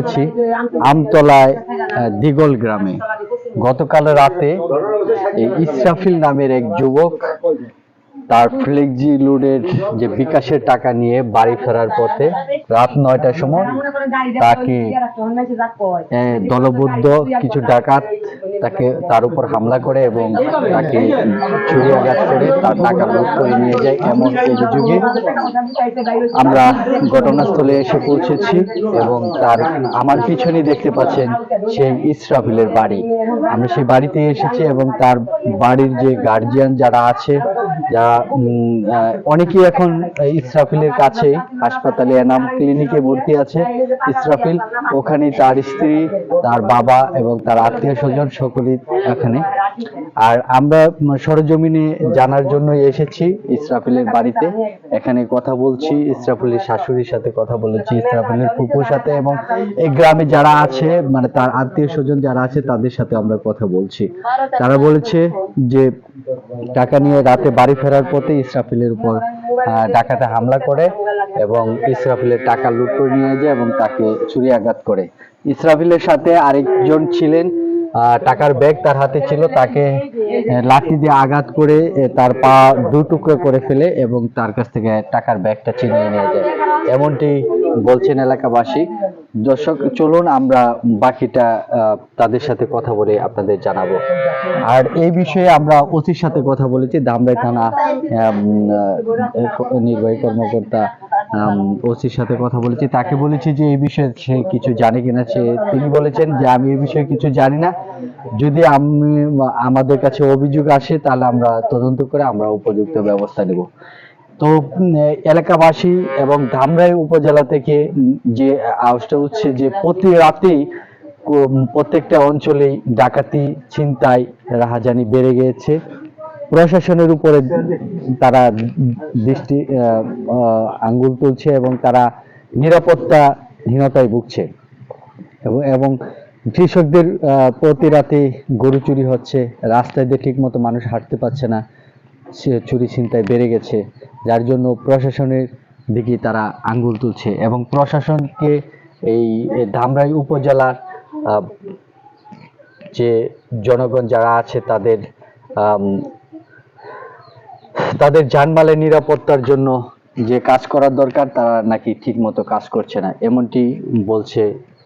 আছি আমতলায় দিগল গ্রামে। গতকাল রাতে ইসরাফিল নামের এক যুবক তার ফ্লেক্সি লোডের যে বিকাশের টাকা নিয়ে বাড়ি ফেরার পথে রাত নয়টার সময় তাকে দলবদ্ধ কিছু ডাকাত তাকে তার উপর হামলা করে এবং তাকে ছুরিয়াঘাত করে তার টাকা লুট করে নিয়ে যায় এমন যুগে আমরা ঘটনাস্থলে এসে পৌঁছেছি এবং তার আমার পিছনে দেখতে পাচ্ছেন সেই ইসরাফিলের বাড়ি। আমরা সেই বাড়িতে এসেছি এবং তার বাড়ির যে গার্জিয়ান যারা আছে আহ, অনেকেই এখন ইসরাফিলের কাছে হাসপাতালে এনাম ক্লিনিকে ভর্তি আছে। ইসরাফিল ওখানে তার স্ত্রী তার বাবা এবং তার আত্মীয় স্বজন সকলেই এখানে। আর আমরা সরজমিনে জানার জন্য এসেছি ইসরাফিলের বাড়িতে। এখানে কথা বলছি ইসরাফিলের শাশুড়ির সাথে কথা বলেছি ইসরাফিলের ফুপুর সাথে এবং এই গ্রামে যারা আছে মানে তার আত্মীয় স্বজন যারা আছে তাদের সাথে আমরা কথা বলছি। তারা বলেছে যে টাকা নিয়ে রাতে বাড়ি ফেরার পথে ইসরাফিলের উপর ডাকাতে হামলা করে এবং ইসরাফিলের টাকা লুট করে নিয়ে যায় এবং তাকে ছুরি আঘাত করে। ইসরাফিলের সাথে আরেকজন ছিলেন টাকার ব্যাগ তার হাতে ছিল, তাকে লাঠি দিয়ে আঘাত করে তার পা দু টুকরো করে ফেলে এবং তার কাছ থেকে টাকার ব্যাগটা ছিনিয়ে নিয়ে যায়। এমনটি বলছেন এলাকাবাসী। দর্শক, চলুন আমরা বাকিটা তাদের সাথে কথা বলে আপনাদের জানাব। আর এই বিষয়ে আমরা ওসির সাথে কথা বলেছি দামরাই থানা নির্বাহী কর্মকর্তা ওসির সাথে কথা বলেছি। তাকে বলেছি যে এই বিষয়ে সে কিছু জানে কিনা, সে, তিনি বলেছেন যে আমি এই বিষয়ে কিছু জানি না। যদি আমি, আমাদের কাছে অভিযোগ আসে, তাহলে আমরা তদন্ত করে আমরা উপযুক্ত ব্যবস্থা নেব। তো এলাকাবাসী এবং ধামরাই উপজেলা থেকে যে আওয়াজটা উঠছে যে প্রতি রাতেই প্রত্যেকটা অঞ্চলেই ডাকাতি, ছিনতাই, রাহাজানি বেড়ে গিয়েছে প্রশাসনের উপরে তারা দৃষ্টি আঙ্গুল তুলছে এবং তারা নিরাপত্তাহীনতায় ভুগছে। এবং এবং কৃষকদের প্রতি রাতে গরু চুরি হচ্ছে, রাস্তায় দিয়ে ঠিক মতো মানুষ হাঁটতে পারছে না। চুরি ছিনতাই বেড়ে গেছে, যার জন্য প্রশাসনের দিকে তারা আঙ্গুল তুলছে এবং প্রশাসনকে এই ধামরাই উপজেলার যে জনগণ যারা আছে তাদের তাদের জানমালের নিরাপত্তার জন্য যে কাজ করার দরকার, তারা নাকি ঠিক মতো কাজ করছে না, এমনটি বলছে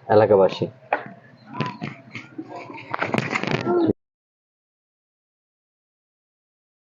এলাকাবাসী।